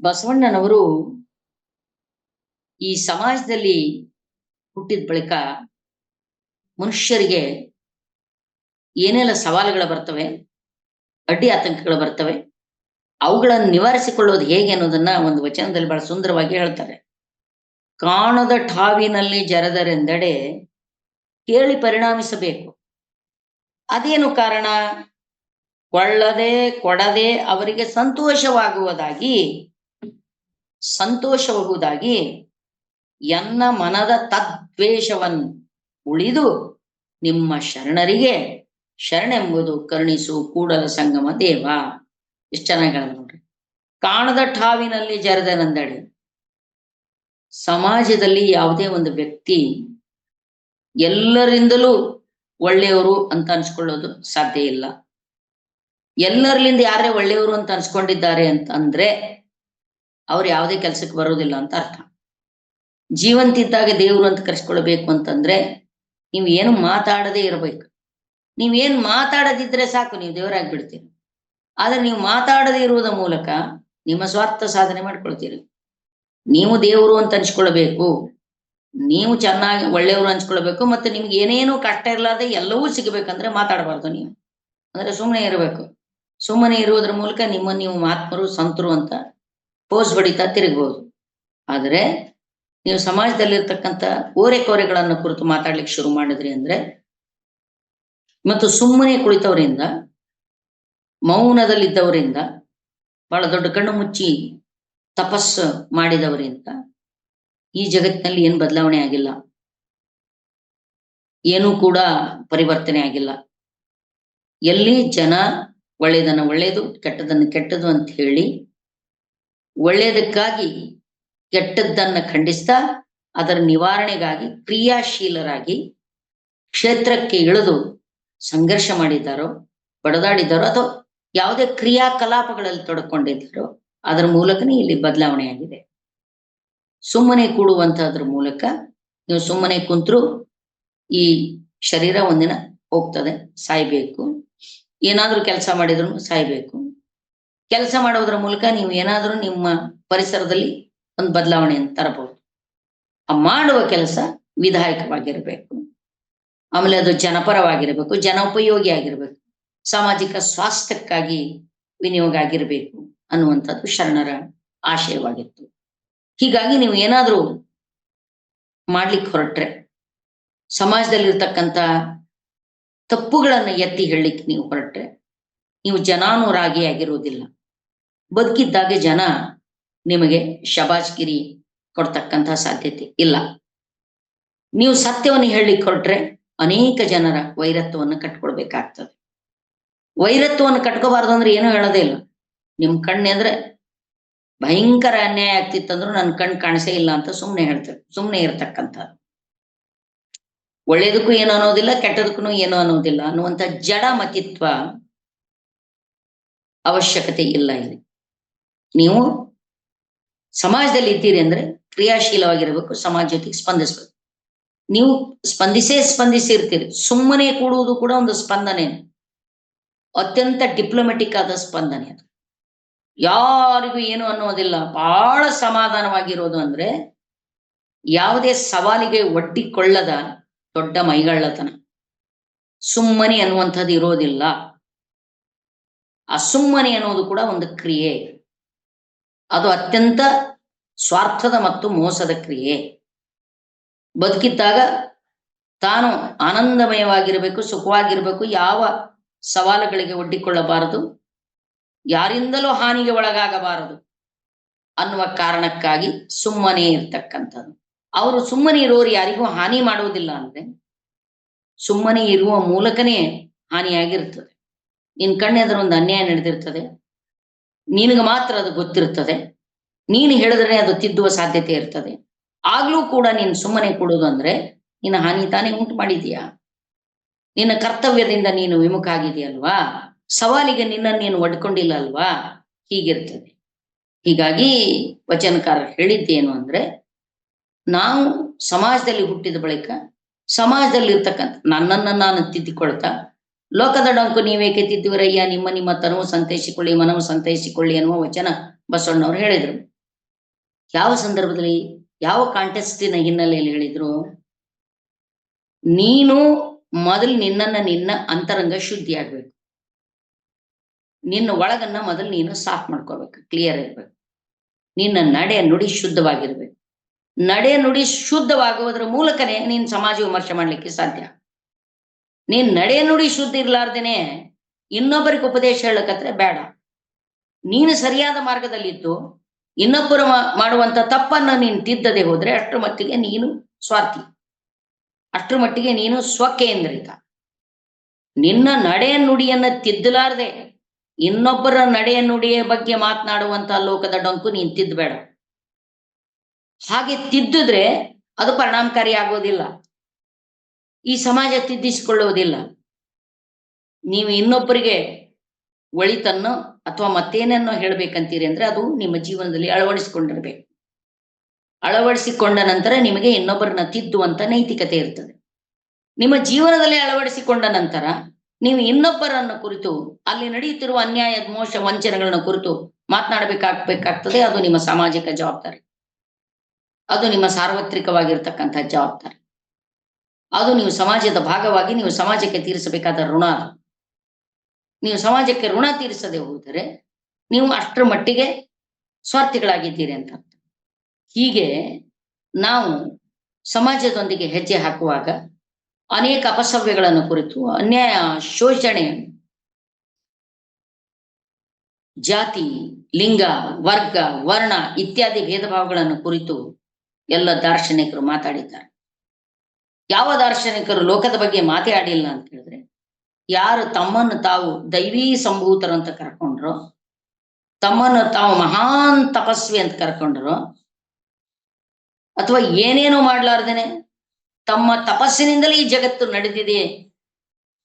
ಬಸವಣ್ಣನವರು ಈ ಸಮಾಜದಲ್ಲಿ ಹುಟ್ಟಿದ ಬಳಿಕ ಮನುಷ್ಯರಿಗೆ ಏನೆಲ್ಲ ಸವಾಲುಗಳು ಬರ್ತವೆ, ಅಡ್ಡಿ ಆತಂಕಗಳು ಬರ್ತವೆ, ಅವುಗಳನ್ನು ನಿವಾರಿಸಿಕೊಳ್ಳೋದು ಹೇಗೆ ಅನ್ನೋದನ್ನ ಒಂದು ವಚನದಲ್ಲಿ ಬಹಳ ಸುಂದರವಾಗಿ ಹೇಳ್ತಾರೆ. ಕಾಣದ ಠಾವಿನಲ್ಲಿ ಜರದರೆಂದಡೆ ಕೇಳಿ ಪರಿಣಾಮಿಸಬೇಕು. ಅದೇನು ಕಾರಣ? ಕೊಳ್ಳದೆ ಕೊಡದೆ ಅವರಿಗೆ ಸಂತೋಷವಾಗುವುದಾಗಿ ಸಂತೋಷವಾಗುವುದಾಗಿ ಎನ್ನ ಮನದ ತದ್ವೇಷವನ್ನು ಉಳಿದು ನಿಮ್ಮ ಶರಣರಿಗೆ ಶರಣೆಂಬುದು ಕರುಣಿಸು ಕೂಡಲ ಸಂಗಮ ದೇವ. ಎಷ್ಟು ಚೆನ್ನಾಗಿ ನೋಡ್ರಿ. ಕಾಣದ ಠಾವಿನಲ್ಲಿ ಜರದನೆಂದಡೆ. ಸಮಾಜದಲ್ಲಿ ಯಾವುದೇ ಒಂದು ವ್ಯಕ್ತಿ ಎಲ್ಲರಿಂದಲೂ ಒಳ್ಳೆಯವರು ಅಂತ ಅನ್ಸ್ಕೊಳ್ಳೋದು ಸಾಧ್ಯ ಇಲ್ಲ. ಎಲ್ಲರಲ್ಲಿಂದ ಯಾರೇ ಒಳ್ಳೆಯವರು ಅಂತ ಅನ್ಸ್ಕೊಂಡಿದ್ದಾರೆ ಅಂತ ಅಂದ್ರೆ ಅವ್ರು ಯಾವುದೇ ಕೆಲಸಕ್ಕೆ ಬರೋದಿಲ್ಲ ಅಂತ ಅರ್ಥ. ಜೀವಂತಿದ್ದಾಗ ದೇವ್ರು ಅಂತ ಕರೆಸ್ಕೊಳ್ಬೇಕು ಅಂತಂದ್ರೆ ನೀವು ಏನು ಮಾತಾಡದೇ ಇರಬೇಕು. ನೀವೇನ್ ಮಾತಾಡದಿದ್ರೆ ಸಾಕು, ನೀವು ದೇವರಾಗಿ ಬಿಡ್ತೀರಿ ಆದ್ರೆ ನೀವು ಮಾತಾಡದೇ ಇರುವುದ ಮೂಲಕ ನಿಮ್ಮ ಸ್ವಾರ್ಥ ಸಾಧನೆ ಮಾಡ್ಕೊಳ್ತೀರಿ. ನೀವು ದೇವರು ಅಂತ ಅನ್ಸ್ಕೊಳ್ಬೇಕು, ನೀವು ಚೆನ್ನಾಗಿ ಒಳ್ಳೆಯವರು ಅನ್ಸ್ಕೊಳ್ಬೇಕು, ಮತ್ತೆ ನಿಮ್ಗೆ ಏನೇನು ಕಷ್ಟ ಇರ್ಲಾರ್ದೆ ಎಲ್ಲವೂ ಸಿಗಬೇಕಂದ್ರೆ ಮಾತಾಡಬಾರ್ದು ನೀವು. ಅಂದ್ರೆ ಸುಮ್ಮನೆ ಇರಬೇಕು. ಸುಮ್ಮನೆ ಇರುವುದ್ರ ಮೂಲಕ ನಿಮ್ಮ ನೀವು ಮಾತ್ಮರು ಸಂತರು ಅಂತ ಪೋಸ್ ಹೊಡಿತಾ ತಿರುಗಬಹುದು ಆದರೆ ನೀವು ಸಮಾಜದಲ್ಲಿರ್ತಕ್ಕಂಥ ಓರೆ ಕೋರೆಗಳನ್ನ ಕುರಿತು ಮಾತಾಡ್ಲಿಕ್ಕೆ ಶುರು ಮಾಡಿದ್ರಿ ಅಂದ್ರೆ, ಮತ್ತು ಸುಮ್ಮನೆ ಕುಳಿತವರಿಂದ, ಮೌನದಲ್ಲಿದ್ದವರಿಂದ, ಬಹಳ ದೊಡ್ಡ ಕಣ್ಣು ಮುಚ್ಚಿ ತಪಸ್ಸು ಮಾಡಿದವರಿಂದ ಈ ಜಗತ್ತಿನಲ್ಲಿ ಏನು ಬದಲಾವಣೆ ಆಗಿಲ್ಲ. ಏನೂ ಕೂಡ ಪರಿವರ್ತನೆ ಆಗಿಲ್ಲ. ಎಲ್ಲಿ ಜನ ಒಳ್ಳೆಯದನ್ನ ಒಳ್ಳೆಯದು, ಕೆಟ್ಟದನ್ನು ಕೆಟ್ಟದು ಅಂತ ಹೇಳಿ ಒಳ್ಳೆಯದಕ್ಕಾಗಿ ಕೆಟ್ಟದ್ದನ್ನ ಖಂಡಿಸ್ತಾ ಅದರ ನಿವಾರಣೆಗಾಗಿ ಕ್ರಿಯಾಶೀಲರಾಗಿ ಕ್ಷೇತ್ರಕ್ಕೆ ಇಳಿದು ಸಂಘರ್ಷ ಮಾಡಿದ್ದಾರೋ, ಬಡದಾಡಿದ್ದಾರೋ ಅಥವಾ ಯಾವುದೇ ಕ್ರಿಯಾಕಲಾಪಗಳಲ್ಲಿ ತೊಡಕೊಂಡಿದ್ದಾರೋ ಅದರ ಮೂಲಕನೇ ಇಲ್ಲಿ ಬದಲಾವಣೆ ಆಗಿದೆ ಸುಮ್ಮನೆ ಕೂಡುವಂತಹದ್ರ ಮೂಲಕ ನೀವು ಸುಮ್ಮನೆ ಕುಂತ್ರು ಈ ಶರೀರ ಒಂದಿನ ಹೋಗ್ತದೆ, ಸಾಯ್ಬೇಕು. ಏನಾದ್ರೂ ಕೆಲಸ ಮಾಡಿದ್ರು ಸಾಯ್ಬೇಕು. ಕೆಲಸ ಮಾಡೋದ್ರ ಮೂಲಕ ನೀವು ಏನಾದರೂ ನಿಮ್ಮ ಪರಿಸರದಲ್ಲಿ ಒಂದು ಬದಲಾವಣೆಯನ್ನು ತರಬಹುದು. ಆ ಮಾಡುವ ಕೆಲಸ ವಿಧಾಯಕವಾಗಿರಬೇಕು. ಆಮೇಲೆ ಅದು ಜನಪರವಾಗಿರ್ಬೇಕು, ಜನೋಪಯೋಗಿ ಆಗಿರಬೇಕು, ಸಾಮಾಜಿಕ ಸ್ವಾಸ್ಥ್ಯಕ್ಕಾಗಿ ವಿನಿಯೋಗ ಆಗಿರಬೇಕು ಅನ್ನುವಂಥದ್ದು ಶರಣರ ಆಶಯವಾಗಿತ್ತು. ಹೀಗಾಗಿ ನೀವು ಏನಾದರೂ ಮಾಡ್ಲಿಕ್ಕೆ ಹೊರಟ್ರೆ, ಸಮಾಜದಲ್ಲಿರ್ತಕ್ಕಂಥ ತಪ್ಪುಗಳನ್ನ ಎತ್ತಿ ಹೇಳಲಿಕ್ಕೆ ನೀವು ಹೊರಟ್ರೆ ನೀವು ಜನಾನುರಾಗಿ ಆಗಿರುವುದಿಲ್ಲ. ಬದುಕಿದ್ದಾಗ ಜನ ನಿಮಗೆ ಶಬಾಜ್ಗಿರಿ ಕೊಡ್ತಕ್ಕಂಥ ಸಾಧ್ಯತೆ ಇಲ್ಲ. ನೀವು ಸತ್ಯವನ್ನು ಹೇಳಿ ಕೊಟ್ರೆ ಅನೇಕ ಜನರ ವೈರತ್ವವನ್ನು ಕಟ್ಕೊಳ್ಬೇಕಾಗ್ತದೆ ವೈರತ್ವವನ್ನು ಕಟ್ಕೋಬಾರ್ದು ಅಂದ್ರೆ ಏನೂ ಹೇಳೋದೇ ಇಲ್ಲ. ನಿಮ್ ಕಣ್ಣೆದ್ರೆ ಭಯಂಕರ ಅನ್ಯಾಯ ಆಗ್ತಿತ್ತಂದ್ರು ನನ್ನ ಕಣ್ ಕಾಣಿಸೇ ಇಲ್ಲ ಅಂತ ಸುಮ್ಮನೆ ಹೇಳ್ತಾರೆ ಸುಮ್ಮನೆ ಇರ್ತಕ್ಕಂಥ ಒಳ್ಳೇದಕ್ಕೂ ಏನು ಅನ್ನೋದಿಲ್ಲ, ಕೆಟ್ಟದಕ್ಕೂ ಏನು ಅನ್ನೋದಿಲ್ಲ ಅನ್ನುವಂಥ ಜಡ ಮತಿತ್ವ ಅವಶ್ಯಕತೆ ಇಲ್ಲ ಇಲ್ಲಿ. ನೀವು ಸಮಾಜದಲ್ಲಿ ಇದ್ದೀರಿ ಅಂದ್ರೆ ಕ್ರಿಯಾಶೀಲವಾಗಿರಬೇಕು, ಸಮಾಜ ಜೊತೆಗೆ ಸ್ಪಂದಿಸ್ಬೇಕು. ನೀವು ಸ್ಪಂದಿಸೇ ಸ್ಪಂದಿಸಿರ್ತೀರಿ. ಸುಮ್ಮನೆ ಕೂಡುವುದು ಕೂಡ ಒಂದು ಸ್ಪಂದನೆ. ಅತ್ಯಂತ ಡಿಪ್ಲೊಮೆಟಿಕ್ ಆದ ಸ್ಪಂದನೆ ಅದು. ಯಾರಿಗೂ ಏನು ಅನ್ನೋದಿಲ್ಲ. ಬಹಳ ಸಮಾಧಾನವಾಗಿರೋದು ಅಂದ್ರೆ ಯಾವುದೇ ಸವಾಲಿಗೆ ಒಡ್ಡಿಕೊಳ್ಳದ ದೊಡ್ಡ ಮೈಗಳ್ಳತನ. ಸುಮ್ಮನೆ ಅನ್ನುವಂಥದ್ದು ಇರೋದಿಲ್ಲ. ಆ ಅನ್ನೋದು ಕೂಡ ಒಂದು ಕ್ರಿಯೆ. ಅದು ಅತ್ಯಂತ ಸ್ವಾರ್ಥದ ಮತ್ತು ಮೋಸದ ಕ್ರಿಯೆ. ಬದುಕಿದ್ದಾಗ ತಾನು ಆನಂದಮಯವಾಗಿರಬೇಕು, ಸುಖವಾಗಿರಬೇಕು, ಯಾವ ಸವಾಲುಗಳಿಗೆ ಒಡ್ಡಿಕೊಳ್ಳಬಾರದು, ಯಾರಿಂದಲೂ ಹಾನಿಗೆ ಒಳಗಾಗಬಾರದು ಅನ್ನುವ ಕಾರಣಕ್ಕಾಗಿ ಸುಮ್ಮನೆ ಇರ್ತಕ್ಕಂಥದ್ದು. ಅವರು ಸುಮ್ಮನೆ ಇರೋರು ಯಾರಿಗೂ ಹಾನಿ ಮಾಡುವುದಿಲ್ಲ ಅಂದ್ರೆ ಸುಮ್ಮನೆ ಇರುವ ಮೂಲಕನೇ ಹಾನಿಯಾಗಿರ್ತದೆ. ನಿನ್ ಕಣ್ಣೆದ್ರ ಒಂದು ಅನ್ಯಾಯ ನಡೆದಿರ್ತದೆ. ನಿನಗೆ ಮಾತ್ರ ಅದು ಗೊತ್ತಿರ್ತದೆ ನೀನು ಹೇಳಿದ್ರೆ ಅದು ತಿದ್ದುವ ಸಾಧ್ಯತೆ ಇರ್ತದೆ. ಆಗ್ಲೂ ಕೂಡ ನೀನ್ ಸುಮ್ಮನೆ ಕೊಡೋದು ಅಂದ್ರೆ ನಿನ್ನ ಹಾನಿ ತಾನೇ ಉಂಟು ಮಾಡಿದೀಯಾ ನಿನ್ನ ಕರ್ತವ್ಯದಿಂದ ನೀನು ವಿಮುಖ ಆಗಿದೆಯಲ್ವಾ ಸವಾಲಿಗೆ ನಿನ್ನ ನೀನು ಒಡ್ಕೊಂಡಿಲ್ಲ ಅಲ್ವಾ? ಹೀಗಿರ್ತದೆ. ಹೀಗಾಗಿ ವಚನಕಾರ ಹೇಳಿದ್ದೇನು ಅಂದ್ರೆ, ನಾವು ಸಮಾಜದಲ್ಲಿ ಹುಟ್ಟಿದ ಬಳಿಕ ಸಮಾಜದಲ್ಲಿ ಇರ್ತಕ್ಕಂಥ ನನ್ನನ್ನ ನಾನು ತಿದ್ದಿಕೊಳ್ತಾ ಲೋಕದ ಡೊಂಕು ನೀವೇಕೆ ತಿದ್ದುವರಯ್ಯ ನಿಮ್ಮ ನಿಮ್ಮ ತನವು ಸಂತೈಸಿಕೊಳ್ಳಿ, ಮನವು ಸಂತೈಸಿಕೊಳ್ಳಿ ಅನ್ನುವ ವಚನ ಬಸವಣ್ಣವ್ರು ಹೇಳಿದ್ರು. ಯಾವ ಸಂದರ್ಭದಲ್ಲಿ, ಯಾವ ಕಾಂಟೆಸ್ಟಿನ ಹಿನ್ನೆಲೆಯಲ್ಲಿ ಹೇಳಿದ್ರು? ನೀನು ಮೊದಲು ನಿನ್ನನ್ನ ನಿನ್ನ ಅಂತರಂಗ ಶುದ್ಧಿ ಆಗ್ಬೇಕು ನಿನ್ನ ಒಳಗನ್ನ ಮೊದಲು ನೀನು ಸಾಫ್ ಮಾಡ್ಕೋಬೇಕು ಕ್ಲಿಯರ್ ಇರ್ಬೇಕು. ನಿನ್ನ ನಡೆ ನುಡಿ ಶುದ್ಧವಾಗಿರ್ಬೇಕು. ನಡೆ ನುಡಿ ಶುದ್ಧವಾಗುವುದರ ಮೂಲಕನೇ ನೀನ್ ಸಮಾಜ ವಿಮರ್ಶೆ ಮಾಡ್ಲಿಕ್ಕೆ ಸಾಧ್ಯ. ನೀನ್ ನಡೆ ನುಡಿ ಶುದ್ಧ ಇರ್ಲಾರ್ದೇನೆ, ಇನ್ನೊಬ್ಬರಿಗೆ ಉಪದೇಶ ಹೇಳಕತ್ರೆ ಬೇಡ. ನೀನು ಸರಿಯಾದ ಮಾರ್ಗದಲ್ಲಿದ್ದು, ಇನ್ನೊಬ್ಬರು ಮಾಡುವಂತ ತಪ್ಪನ್ನ ನೀನು ತಿದ್ದದೆ ಹೋದ್ರೆ ಅಷ್ಟರ ಮಟ್ಟಿಗೆ ನೀನು ಸ್ವಾರ್ಥಿ. ಅಷ್ಟರ ಮಟ್ಟಿಗೆ ನೀನು ಸ್ವಕೇಂದ್ರಿತ. ನಿನ್ನ ನಡೆ ನುಡಿಯನ್ನ ತಿದ್ದಲಾರ್ದೆ, ಇನ್ನೊಬ್ಬರ ನಡೆ ನುಡಿಯ ಬಗ್ಗೆ ಮಾತನಾಡುವಂತ ಲೋಕದ ಡೊಂಕು ನೀನ್ ತಿದ್ದಬೇಡ. ಹಾಗೆ ತಿದ್ದಿದ್ರೆ ಅದು ಪರಿಣಾಮಕಾರಿ ಆಗೋದಿಲ್ಲ ಈ ಸಮಾಜ ತಿದ್ದಿಸಿಕೊಳ್ಳುವುದಿಲ್ಲ. ನೀವು ಇನ್ನೊಬ್ಬರಿಗೆ ಒಳಿತನ್ನು ಅಥವಾ ಮತ್ತೇನನ್ನೋ ಹೇಳ್ಬೇಕಂತೀರಿ ಅಂದ್ರೆ ಅದು ನಿಮ್ಮ ಜೀವನದಲ್ಲಿ ಅಳವಡಿಸಿಕೊಂಡಿರ್ಬೇಕು. ಅಳವಡಿಸಿಕೊಂಡ ನಂತರ ನಿಮಗೆ ಇನ್ನೊಬ್ಬರನ್ನ ತಿದ್ದುವಂತ ನೈತಿಕತೆ ಇರ್ತದೆ. ನಿಮ್ಮ ಜೀವನದಲ್ಲಿ ಅಳವಡಿಸಿಕೊಂಡ ನಂತರ ನೀವು ಇನ್ನೊಬ್ಬರನ್ನ ಕುರಿತು, ಅಲ್ಲಿ ನಡೆಯುತ್ತಿರುವ ಅನ್ಯಾಯ ಮೋಶ ವಂಚನೆಗಳನ್ನ ಕುರಿತು ಮಾತನಾಡಬೇಕಾಗ್ಬೇಕಾಗ್ತದೆ, ಅದು ನಿಮ್ಮ ಸಾಮಾಜಿಕ ಜವಾಬ್ದಾರಿ. ಅದು ನಿಮ್ಮ ಸಾರ್ವತ್ರಿಕವಾಗಿರ್ತಕ್ಕಂಥ ಜವಾಬ್ದಾರಿ. ಅದು ನೀವು ಸಮಾಜದ ಭಾಗವಾಗಿ ನೀವು ಸಮಾಜಕ್ಕೆ ತೀರಿಸಬೇಕಾದ ಋಣ ಅದು. ನೀವು ಸಮಾಜಕ್ಕೆ ಋಣ ತೀರಿಸದೆ ಹೋದರೆ ನೀವು ಅಷ್ಟರ ಮಟ್ಟಿಗೆ ಸ್ವಾರ್ಥಿಗಳಾಗಿದ್ದೀರಿ ಅಂತ ಹೀಗೆ ನಾವು ಸಮಾಜದೊಂದಿಗೆ ಹೆಜ್ಜೆ ಹಾಕುವಾಗ ಅನೇಕ ಅಪಸವ್ಯಗಳನ್ನು ಕುರಿತು, ಅನ್ಯಾಯ ಶೋಷಣೆ, ಜಾತಿ, ಲಿಂಗ, ವರ್ಗ, ವರ್ಣ ಇತ್ಯಾದಿ ಭೇದ ಭಾವಗಳನ್ನು ಕುರಿತು ಎಲ್ಲ ದಾರ್ಶನಿಕರು ಮಾತಾಡಿದ್ದಾರೆ ಯಾವ ದಾರ್ಶನಿಕರು ಲೋಕದ ಬಗ್ಗೆ ಮಾತಾಡಿಲ್ಲ ಅಂತ ಹೇಳಿದ್ರೆ, ಯಾರು ತಮ್ಮನ್ನು ತಾವು ದೈವೀ ಸಂಭೂತರಂತ ಕರ್ಕೊಂಡ್ರು, ತಮ್ಮನ್ನು ತಾವು ಮಹಾನ್ ತಪಸ್ವಿ ಅಂತ ಕರ್ಕೊಂಡ್ರು, ಅಥವಾ ಏನೇನೋ ಮಾಡ್ಲಾರ್ದೇನೆ, ತಮ್ಮ ತಪಸ್ಸಿನಿಂದಲೇ ಈ ಜಗತ್ತು ನಡೆದಿದೆ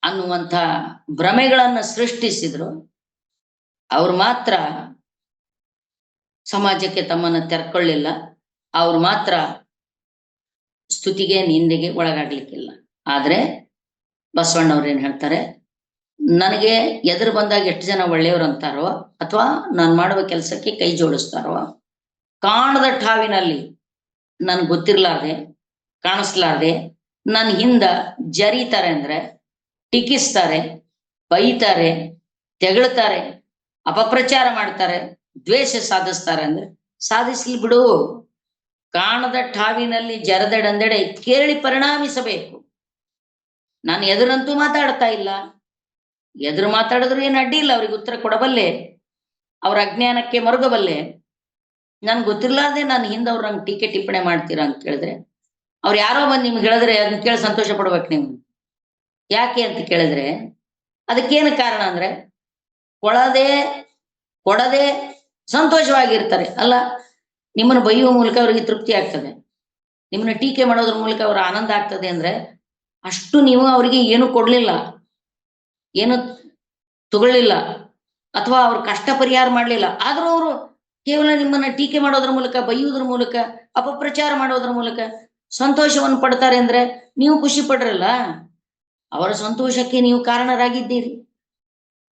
ಅನ್ನುವಂಥ ಭ್ರಮೆಗಳನ್ನ ಸೃಷ್ಟಿಸಿದ್ರು, ಅವ್ರು ಮಾತ್ರ ಸಮಾಜಕ್ಕೆ ತಮ್ಮನ್ನು ತೆರ್ಕೊಳ್ಳಿಲ್ಲ, ಅವ್ರು ಮಾತ್ರ ಸ್ತುತಿಗೆ, ನಿಂದೆಗೆ ಒಳಗಾಗ್ಲಿಕ್ಕಿಲ್ಲ. ಆದ್ರೆ ಬಸವಣ್ಣವ್ರು ಏನ್ ಹೇಳ್ತಾರೆ? ನನಗೆ ಎದುರು ಬಂದಾಗ ಎಷ್ಟು ಜನ ಒಳ್ಳೆಯವ್ರು ಅಂತಾರೋ ಅಥವಾ ನಾನು ಮಾಡುವ ಕೆಲಸಕ್ಕೆ ಕೈ ಜೋಡಿಸ್ತಾರೋ, ಕಾಣದ ಠಾವಿನಲ್ಲಿ ನನ್ಗೆ ಗೊತ್ತಿರ್ಲಾರ್ದೆ, ಕಾಣಿಸ್ಲಾರ್ದೆ ನನ್ನ ಹಿಂದ ಜರೀತಾರೆ ಅಂದ್ರೆ ಟೀಕಿಸ್ತಾರೆ, ಬೈತಾರೆ, ತೆಗಳ್ತಾರೆ, ಅಪಪ್ರಚಾರ ಮಾಡ್ತಾರೆ, ದ್ವೇಷ ಸಾಧಿಸ್ತಾರೆ ಅಂದ್ರೆ ಸಾಧಿಸ್ಲಿ ಬಿಡು. ಕಾಣದ ಠಾವಿನಲ್ಲಿ ಜರದೆಡಂದೆಡೆ ಕೇಳಿ ಪರಿಣಾಮಿಸಬೇಕು. ನಾನು ಎದುರಂತೂ ಮಾತಾಡ್ತಾ ಇಲ್ಲ. ಎದುರು ಮಾತಾಡಿದ್ರು ಏನು ಅಡ್ಡಿ ಇಲ್ಲ, ಅವ್ರಿಗೆ ಉತ್ತರ ಕೊಡಬಲ್ಲೆ. ಅವ್ರ ಅಜ್ಞಾನಕ್ಕೆ ಮರುಗಬಲ್ಲೆ. ನನ್ಗೆ ಗೊತ್ತಿರ್ಲಾರ್ದೆ ನಾನು ಹಿಂದೆ ಅವ್ರು ನಂಗೆ ಟೀಕೆ ಟಿಪ್ಪಣೆ ಮಾಡ್ತೀರಾ ಅಂತ ಕೇಳಿದ್ರೆ, ಅವ್ರು ಯಾರೋ ಬಂದು ನಿಮ್ಗೆ ಹೇಳಿದ್ರೆ ಅದನ್ನ ಕೇಳಿ ಸಂತೋಷ ಪಡ್ಬೇಕು ನೀವು. ಯಾಕೆ ಅಂತ ಕೇಳಿದ್ರೆ, ಅದಕ್ಕೇನು ಕಾರಣ ಅಂದ್ರೆ, ಕೊಡದೆ ಕೊಡದೆ ಸಂತೋಷವಾಗಿರ್ತಾರೆ. ಅಲ್ಲ ನಿಮ್ಮನ್ನು ಬೈಯುವ ಮೂಲಕ ಅವರಿಗೆ ತೃಪ್ತಿ ಆಗ್ತದೆ. ನಿಮ್ಮನ್ನ ಟೀಕೆ ಮಾಡೋದ್ರ ಮೂಲಕ ಅವ್ರ ಆನಂದ ಆಗ್ತದೆ ಅಂದ್ರೆ ಅಷ್ಟು ನೀವು ಅವರಿಗೆ ಏನು ಕೊಡ್ಲಿಲ್ಲ, ಏನು ತಗೊಳ್ಳಿಲ್ಲ ಅಥವಾ ಅವ್ರ ಕಷ್ಟ ಪರಿಹಾರ ಮಾಡ್ಲಿಲ್ಲ, ಆದ್ರೂ ಅವರು ಕೇವಲ ನಿಮ್ಮನ್ನ ಟೀಕೆ ಮಾಡೋದ್ರ ಮೂಲಕ, ಬೈಯುವುದ್ರ ಮೂಲಕ, ಅಪಪ್ರಚಾರ ಮಾಡೋದ್ರ ಮೂಲಕ ಸಂತೋಷವನ್ನು ಪಡ್ತಾರೆ ಅಂದ್ರೆ ನೀವು ಖುಷಿ ಪಡ್ರಲ್ಲ. ಅವರ ಸಂತೋಷಕ್ಕೆ ನೀವು ಕಾರಣರಾಗಿದ್ದೀರಿ.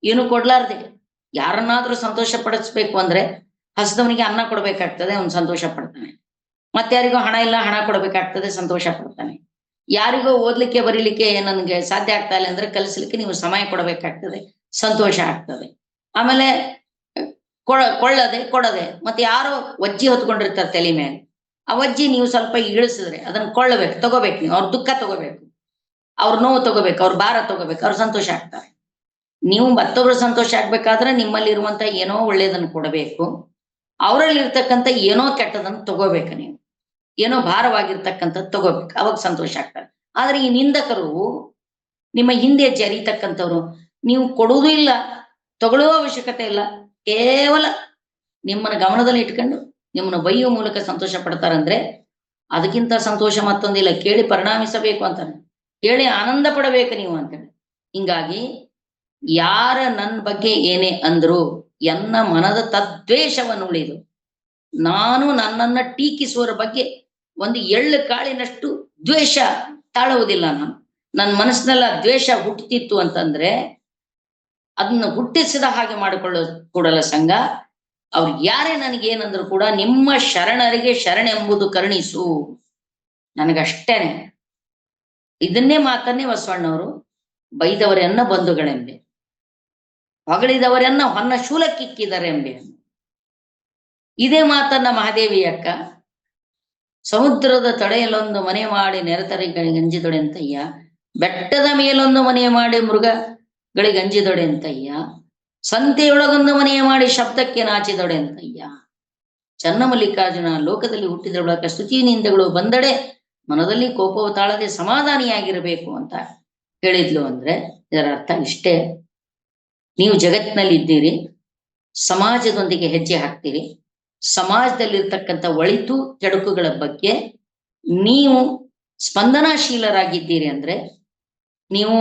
ಏನು ಕೊಡ್ಲಾರ್ದೆ, ಯಾರನ್ನಾದ್ರೂ ಸಂತೋಷ ಪಡಿಸ್ಬೇಕು ಅಂದ್ರೆ ಹಸದವನಿಗೆ ಅನ್ನ ಕೊಡ್ಬೇಕಾಗ್ತದೆ, ಅವನು ಸಂತೋಷ ಪಡ್ತಾನೆ. ಮತ್ತಾರಿಗೋ ಹಣ ಇಲ್ಲ, ಹಣ ಕೊಡ್ಬೇಕಾಗ್ತದೆ, ಸಂತೋಷ ಪಡ್ತಾನೆ. ಯಾರಿಗೋ ಓದ್ಲಿಕ್ಕೆ, ಬರೀಲಿಕ್ಕೆ ನನ್ಗೆ ಸಾಧ್ಯ ಆಗ್ತಾ ಇಲ್ಲ ಅಂದ್ರೆ ಕಲಿಸ್ಲಿಕ್ಕೆ ನೀವು ಸಮಯ ಕೊಡಬೇಕಾಗ್ತದೆ, ಸಂತೋಷ ಆಗ್ತದೆ. ಆಮೇಲೆ ಕೊಡ ಕೊಳ್ಳದೆ, ಕೊಡದೆ, ಮತ್ತೆ ಯಾರೋ ವಜ್ಜಿ ಹೊತ್ಕೊಂಡಿರ್ತಾರೆ ತಲೆ ಮೇಲೆ. ಆ ವಜ್ಜಿ ನೀವು ಸ್ವಲ್ಪ ಇಳಿಸಿದ್ರೆ ಅದನ್ನ ಕೊಳ್ಳಬೇಕು, ತಗೋಬೇಕು ನೀವು, ಅವ್ರ ದುಃಖ ತಗೋಬೇಕು. ಅವ್ರ ನೋವು ತಗೋಬೇಕು, ಅವ್ರ ಭಾರ ತಗೋಬೇಕು, ಅವ್ರ ಸಂತೋಷ ಆಗ್ತಾರೆ. ನೀವು ಮತ್ತೊಬ್ರು ಸಂತೋಷ ಆಗ್ಬೇಕಾದ್ರೆ ನಿಮ್ಮಲ್ಲಿ ಇರುವಂತ ಏನೋ ಒಳ್ಳೇದನ್ನು ಕೊಡಬೇಕು. ಅವರಲ್ಲಿ ಇರ್ತಕ್ಕಂಥ ಏನೋ ಕೆಟ್ಟದನ್ನು ತಗೋಬೇಕು ನೀವು. ಏನೋ ಭಾರವಾಗಿರ್ತಕ್ಕಂಥ ತಗೋಬೇಕು. ಅವಾಗ ಸಂತೋಷ ಆಗ್ತಾರೆ ಆದ್ರೆ ಈ ನಿಂದಕರು, ನಿಮ್ಮ ಹಿಂದೆ ಜರಿತಕ್ಕಂಥವ್ರು, ನೀವು ಕೊಡುವುದೂ ಇಲ್ಲ ತಗೊಳ್ಳುವ ಅವಶ್ಯಕತೆ ಇಲ್ಲ. ಕೇವಲ ನಿಮ್ಮನ್ನ ಗಮನದಲ್ಲಿ ಇಟ್ಕೊಂಡು ನಿಮ್ಮನ್ನ ಬೈಯುವ ಮೂಲಕ ಸಂತೋಷ ಪಡ್ತಾರಂದ್ರೆ ಅದಕ್ಕಿಂತ ಸಂತೋಷ ಮತ್ತೊಂದಿಲ್ಲ. ಕೇಳಿ ಪರಿಣಾಮಿಸಬೇಕು ಅಂತಾರೆ. ಕೇಳಿ ಆನಂದ ಪಡಬೇಕು ನೀವು ಅಂತೇಳಿ ಹಿಂಗಾಗಿ ಯಾರ ನನ್ನ ಬಗ್ಗೆ ಏನೇ ಅಂದ್ರು ಎನ್ನ ಮನದ ತದ್ವೇಷವನ್ನು ಉಳಿದು ನಾನು ನನ್ನನ್ನ ಟೀಕಿಸುವರ ಬಗ್ಗೆ ಒಂದು ಎಳ್ಳು ಕಾಳಿನಷ್ಟು ದ್ವೇಷ ತಾಳುವುದಿಲ್ಲ ನಾನು. ನನ್ನ ಮನಸ್ಸಿನೆಲ್ಲ ದ್ವೇಷ ಹುಟ್ಟುತ್ತಿತ್ತು ಅಂತಂದ್ರೆ ಅದನ್ನ ಹುಟ್ಟಿಸಿದ ಹಾಗೆ ಮಾಡಿಕೊಳ್ಳೋ ಕೂಡಲ ಸಂಘ, ಅವ್ರು ಯಾರೇ ನನಗೇನಂದ್ರು ಕೂಡ ನಿಮ್ಮ ಶರಣರಿಗೆ ಶರಣೆಂಬುದು ಕರುಣಿಸು. ನನಗಷ್ಟೇನೆ. ಇದನ್ನೇ ಮಾತನ್ನೇ ಬಸವಣ್ಣವರು ಬೈದವರೆನ್ನ ಬಂಧುಗಳೆಂಬೆ. ಹೊಗಳಿದವರೆನ್ನ ಹೊನ್ನ ಶೂಲಕ್ಕಿಕ್ಕಿದರೆಂಬೆ ಇದೇ ಮಾತನ್ನ ಮಹಾದೇವಿ ಅಕ್ಕ, ಸಮುದ್ರದ ತಡೆಯಲೊಂದು ಮನೆ ಮಾಡಿ ನೆರೆತರಿಗಳಿಗೆ ಅಂಜಿದೊಡೆಂತಯ್ಯ ಬೆಟ್ಟದ ಮೇಲೊಂದು ಮನೆ ಮಾಡಿ ಮೃಗಗಳಿಗೆ ಅಂಜಿದೊಡೆಂತಯ್ಯ ಸಂತೆಯೊಳಗೊಂದು ಮನೆ ಮಾಡಿ ಶಬ್ದಕ್ಕೆ ನಾಚಿದೊಡೆಂತಯ್ಯ ಚನ್ನಮಲ್ಲಿಕಾರ್ಜುನ ಲೋಕದಲ್ಲಿ ಹುಟ್ಟಿದ ಬಳಿಕ ಸ್ತುತಿ ನಿಂದೆಗಳು ಬಂದಡೆ ಮನದಲ್ಲಿ ಕೋಪವು ತಾಳದೆ ಸಮಾಧಾನಿಯಾಗಿರಬೇಕು ಅಂತ ಹೇಳಿದ್ಲು ಅಂದ್ರೆ ಇದರ ಅರ್ಥ ಇಷ್ಟೇ. ನೀವು ಜಗತ್ನಲ್ಲಿ ಇದ್ದೀರಿ ಸಮಾಜದೊಂದಿಗೆ ಹೆಜ್ಜೆ ಹಾಕ್ತೀರಿ, ಸಮಾಜದಲ್ಲಿರ್ತಕ್ಕಂಥ ಒಳಿತು ಕೆಡುಕುಗಳ ಬಗ್ಗೆ ನೀವು ಸ್ಪಂದನಾಶೀಲರಾಗಿದ್ದೀರಿ ಅಂದ್ರೆ, ನೀವು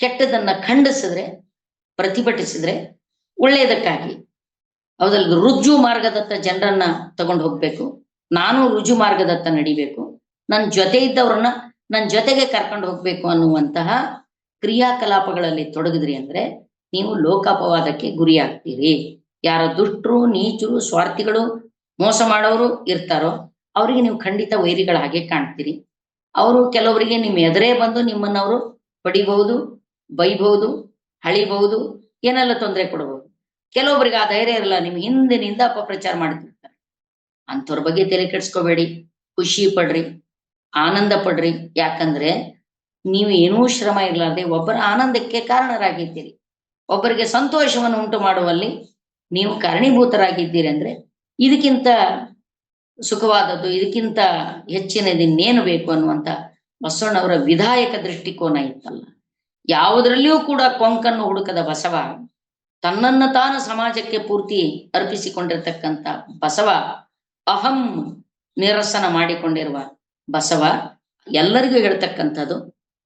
ಕೆಟ್ಟದನ್ನ ಖಂಡಿಸಿದ್ರೆ, ಪ್ರತಿಭಟಿಸಿದ್ರೆ ಒಳ್ಳೆಯದಕ್ಕಾಗಿ ಹೌದಲ್ಲ ರುಜು ಮಾರ್ಗದತ್ತ ಜನರನ್ನ ತಗೊಂಡು ಹೋಗ್ಬೇಕು. ನಾನು ರುಜು ಮಾರ್ಗದತ್ತ ನಡಿಬೇಕು. ನನ್ನ ಜೊತೆ ಇದ್ದವ್ರನ್ನ ನನ್ನ ಜೊತೆಗೆ ಕರ್ಕೊಂಡು ಹೋಗ್ಬೇಕು ಅನ್ನುವಂತಹ ಕ್ರಿಯಾಕಲಾಪಗಳಲ್ಲಿ ತೊಡಗಿದ್ರಿ ಅಂದ್ರೆ ನೀವು ಲೋಕಾಪವಾದಕ್ಕೆ ಗುರಿಯಾಗ್ತೀರಿ. ಯಾರ ದುಷ್ಟರು, ನೀಚರು, ಸ್ವಾರ್ಥಿಗಳು ಮೋಸ ಮಾಡೋರು ಇರ್ತಾರೋ ಅವರಿಗೆ ನೀವು ಖಂಡಿತ ವೈರಿಗಳ ಹಾಗೆ ಕಾಣ್ತೀರಿ. ಅವರು ಕೆಲವರಿಗೆ ನಿಮ್ಮ ಎದುರೇ ಬಂದು ನಿಮ್ಮನ್ನ ಅವರು ಹೊಡಿಬಹುದು ಬೈಬಹುದು ಹಳಿಬಹುದು ಏನೆಲ್ಲ ತೊಂದರೆ ಕೊಡಬಹುದು. ಕೆಲವೊಬ್ಬರಿಗೆ ಆ ಧೈರ್ಯ ಇರಲ್ಲ ನಿಮ್ ಹಿಂದಿನಿಂದ ಅಪಪ್ರಚಾರ ಮಾಡ್ತಿರ್ತಾರೆ. ಅಂಥವ್ರ ಬಗ್ಗೆ ತಲೆ ಕೆಡ್ಸ್ಕೋಬೇಡಿ, ಖುಷಿ ಪಡ್ರಿ, ಆನಂದ ಪಡ್ರಿ. ಯಾಕಂದ್ರೆ ನೀವು ಏನೂ ಶ್ರಮ ಇರಲಾರ್ದೆ ಒಬ್ಬರ ಆನಂದಕ್ಕೆ ಕಾರಣರಾಗಿದ್ದೀರಿ. ಒಬ್ಬರಿಗೆ ಸಂತೋಷವನ್ನು ಉಂಟು ಮಾಡುವಲ್ಲಿ ನೀವು ಕಾರಣೀಭೂತರಾಗಿದ್ದೀರಿ ಅಂದ್ರೆ ಇದಕ್ಕಿಂತ ಸುಖವಾದದ್ದು, ಇದಕ್ಕಿಂತ ಹೆಚ್ಚಿನದು ಇನ್ನೇನು ಬೇಕು ಅನ್ನುವಂತ ಬಸವಣ್ಣವರ ವಿಧಾಯಕ ದೃಷ್ಟಿಕೋನ ಇತ್ತಲ್ಲ. ಯಾವುದರಲ್ಲಿಯೂ ಕೂಡ ಕೊಂಕನ್ನು ಹುಡುಕದ ಬಸವ, ತನ್ನನ್ನ ತಾನು ಸಮಾಜಕ್ಕೆ ಪೂರ್ತಿ ಅರ್ಪಿಸಿಕೊಂಡಿರ್ತಕ್ಕಂಥ ಬಸವ, ಅಹಂ ನಿರಸನ ಮಾಡಿಕೊಂಡಿರುವ ಬಸವ ಎಲ್ಲರಿಗೂ ಹೇಳ್ತಕ್ಕಂಥದ್ದು,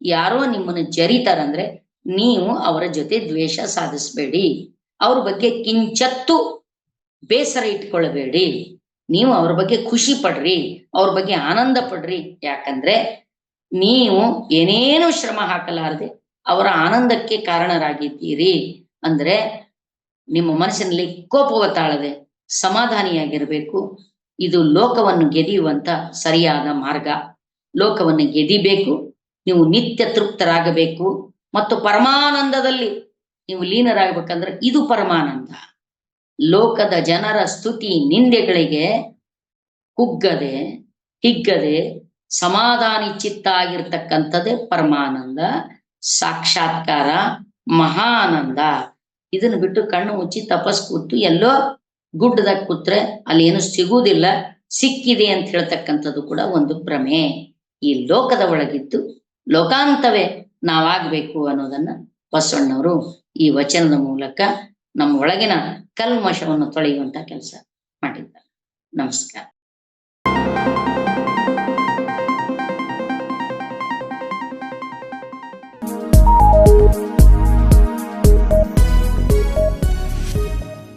ಯಾರೋ ನಿಮ್ಮನ್ನು ಜರಿತಾರಂದ್ರೆ ನೀವು ಅವರ ಜೊತೆ ದ್ವೇಷ ಸಾಧಿಸಬೇಡಿ. ಅವ್ರ ಬಗ್ಗೆ ಕಿಂಚತ್ತು ಬೇಸರ ಇಟ್ಕೊಳ್ಬೇಡಿ ನೀವು ಅವ್ರ ಬಗ್ಗೆ ಖುಷಿ ಪಡ್ರಿ, ಅವ್ರ ಬಗ್ಗೆ ಆನಂದ ಪಡ್ರಿ. ಯಾಕಂದ್ರೆ ನೀವು ಏನೇನು ಶ್ರಮ ಹಾಕಲಾರದೆ ಅವರ ಆನಂದಕ್ಕೆ ಕಾರಣರಾಗಿದ್ದೀರಿ. ಅಂದ್ರೆ ನಿಮ್ಮ ಮನಸ್ಸಿನಲ್ಲಿ ಕೋಪವ ತಾಳದೆ ಸಮಾಧಾನಿಯಾಗಿರಬೇಕು. ಇದು ಲೋಕವನ್ನು ಗೆದಿಯುವಂತ ಸರಿಯಾದ ಮಾರ್ಗ. ಲೋಕವನ್ನು ಗೆದಿಬೇಕು. ನೀವು ನಿತ್ಯ ತೃಪ್ತರಾಗಬೇಕು. ಮತ್ತು ಪರಮಾನಂದದಲ್ಲಿ ನೀವು ಲೀನರಾಗಬೇಕಂದ್ರೆ ಇದು ಪರಮಾನಂದ. ಲೋಕದ ಜನರ ಸ್ತುತಿ ನಿಂದೆಗಳಿಗೆ ಕುಗ್ಗದೆ, ಹಿಗ್ಗದೆ ಸಮಾಧಾನಿ ಚಿತ್ತ ಆಗಿರ್ತಕ್ಕಂಥದ್ದೇ ಪರಮಾನಂದ, ಸಾಕ್ಷಾತ್ಕಾರ ಮಹಾನಂದ. ಇದನ್ನ ಬಿಟ್ಟು ಕಣ್ಣು ಮುಚ್ಚಿ ತಪಸ್ ಕೂತು ಎಲ್ಲೋ ಗುಡ್ಡದಾಗ ಕೂತ್ರೆ ಅಲ್ಲಿ ಏನು ಸಿಗುವುದಿಲ್ಲ, ಸಿಕ್ಕಿದೆ ಅಂತ ಹೇಳ್ತಕ್ಕಂಥದ್ದು ಕೂಡ ಒಂದು ಭ್ರಮೆ. ಈ ಲೋಕದ ಒಳಗಿದ್ದು ಲೋಕಾಂತವೇ. ನಾವಾಗ್ಬೇಕು ಅನ್ನೋದನ್ನ ಬಸವಣ್ಣವರು ಈ ವಚನದ ಮೂಲಕ ನಮ್ಮ ಒಳಗಿನ ಕಲ್ಮಶವನ್ನು ತೊಳೆಯುವಂತ ಕೆಲಸ ಮಾಡಿದ್ದಾರೆ. ನಮಸ್ಕಾರ.